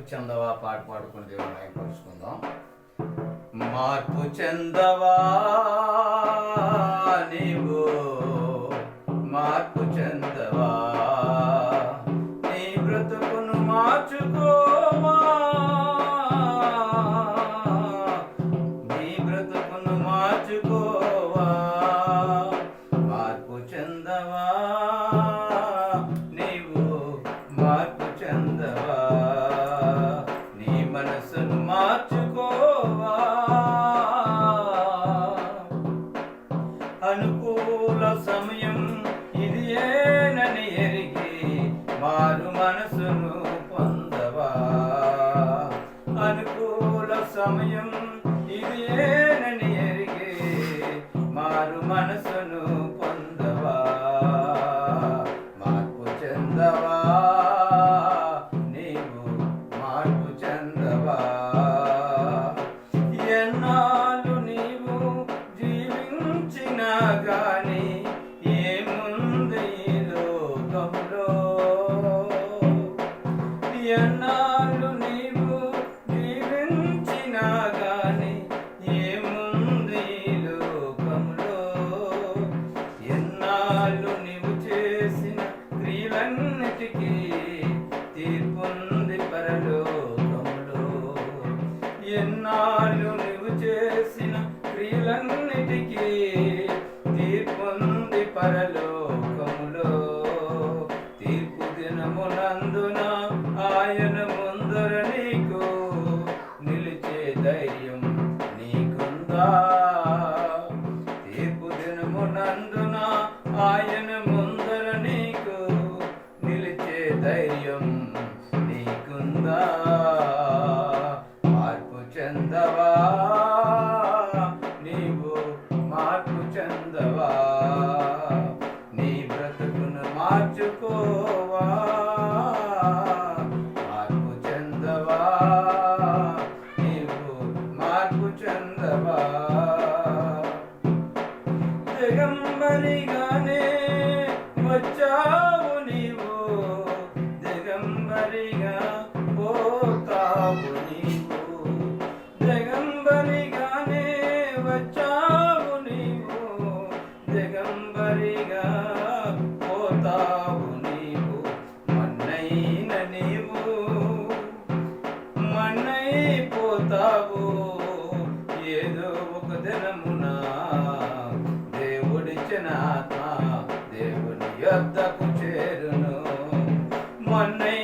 మార్పు చెందవా పాట పాడుకుంటే దేవుని ఆయపరుచుకుందాం మార్పు చెందవా నీవు? మార్పు చెందవా పరలోకములో తీర్పు దినమునందున ఆయన ముందర నీకు నిలిచే ధైర్యం నీకుందా? తీర్పు దినమునందున ఆయన ముందర నీకు నిలిచే ధైర్యం నీకుందా? మాధవా. జగంబరిగానే వచ్చావు నీవు. జగంబరిగా పోతావు నీవు. జగంబరిగానే వచ్చావు నీవు. జగంబరిగా பொன்னை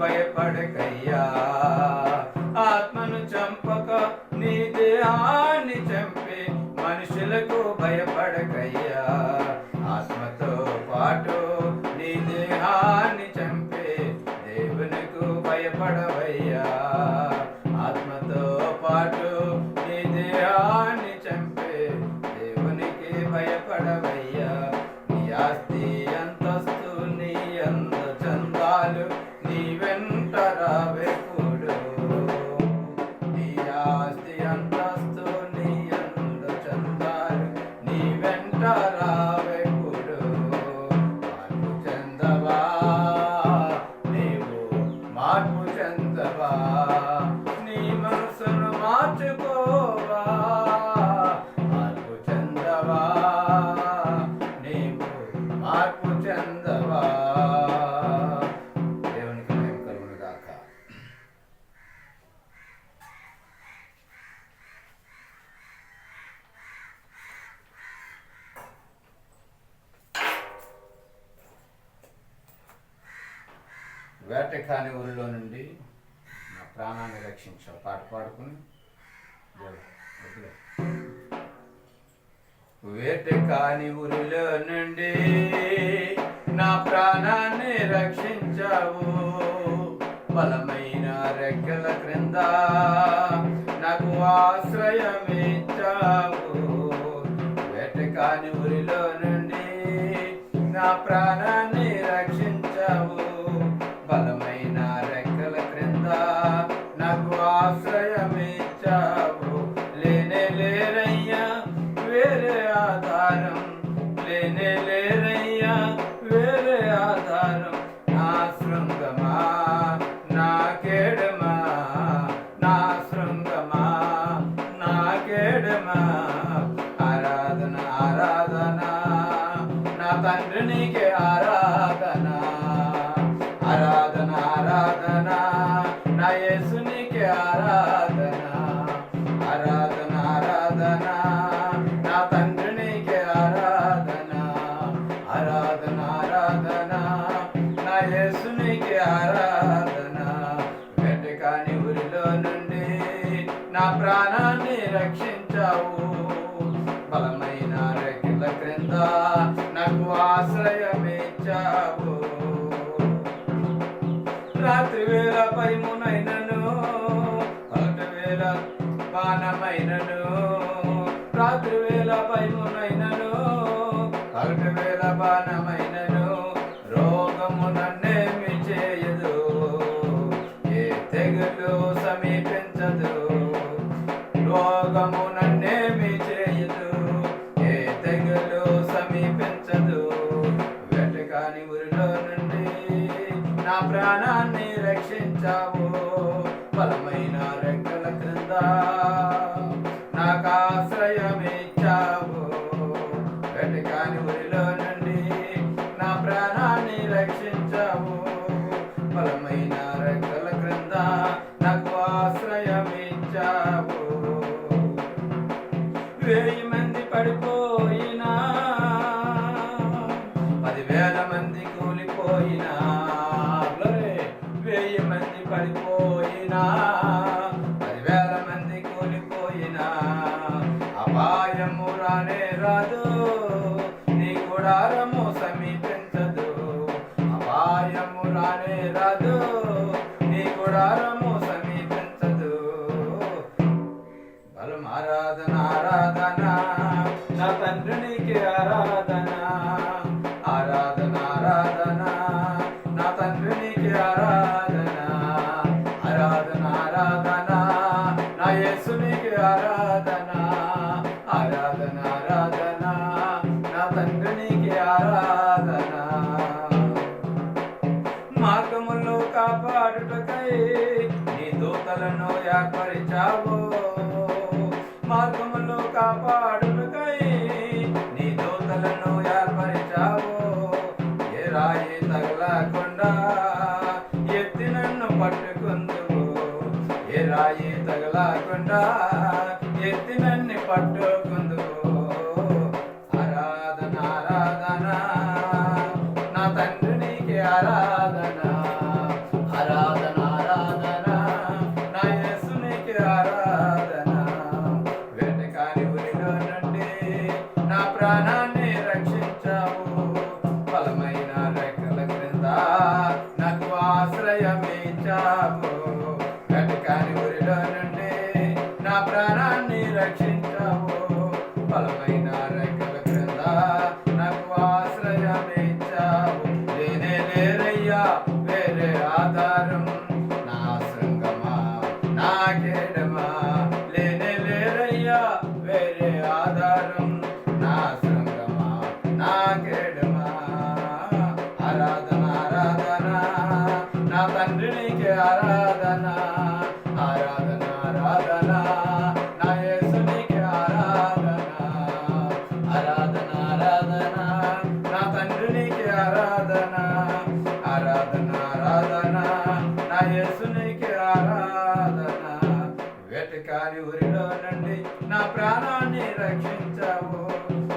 பயப்பட கையா. వేట కాని ఊరిలో నుండి నా ప్రాణాన్ని రక్షించావు పాట పాడుకుని వేటకాని ఊరిలో నుండి నా ప్రాణాన్ని రక్షించావు. బలమైన రెక్కల క్రింద నాకు ఆశ్రయం ఇచ్చావు వేటకాని ఊరిలో నుండి నా ప్రాణ ఆరాధన ఆరాధన నా ఆరాధన నా ఆరాధన. ఊరిలో నుండి నా ప్రాణాన్ని రక్షించావు. బలమైన రెక్కల క్రింద నాకు ఆశ్రయమిచ్చావు. da ఉండదు నీ గుడారము సమీపించదు. బలం ఆరాధన ఆరాధన నా తండ్రికి ఆరాధన. ఆరాధన ఆరాధన నా తండ్రికి ఆరాధన. ఆరాధన ఆరాధన నా యేసునికి ఆరాధన. గుట్ట ఎత్తి నన్ను పట్టుకుందుకో ఆరాధన ఆరాధన. నా తండ్రి నీకే ఆరాధన Sadaram ప్రాణాన్ని రక్షించవు.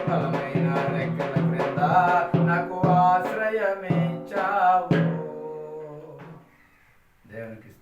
బలమైన రెక్కల క్రింద నాకు ఆశ్రయమే.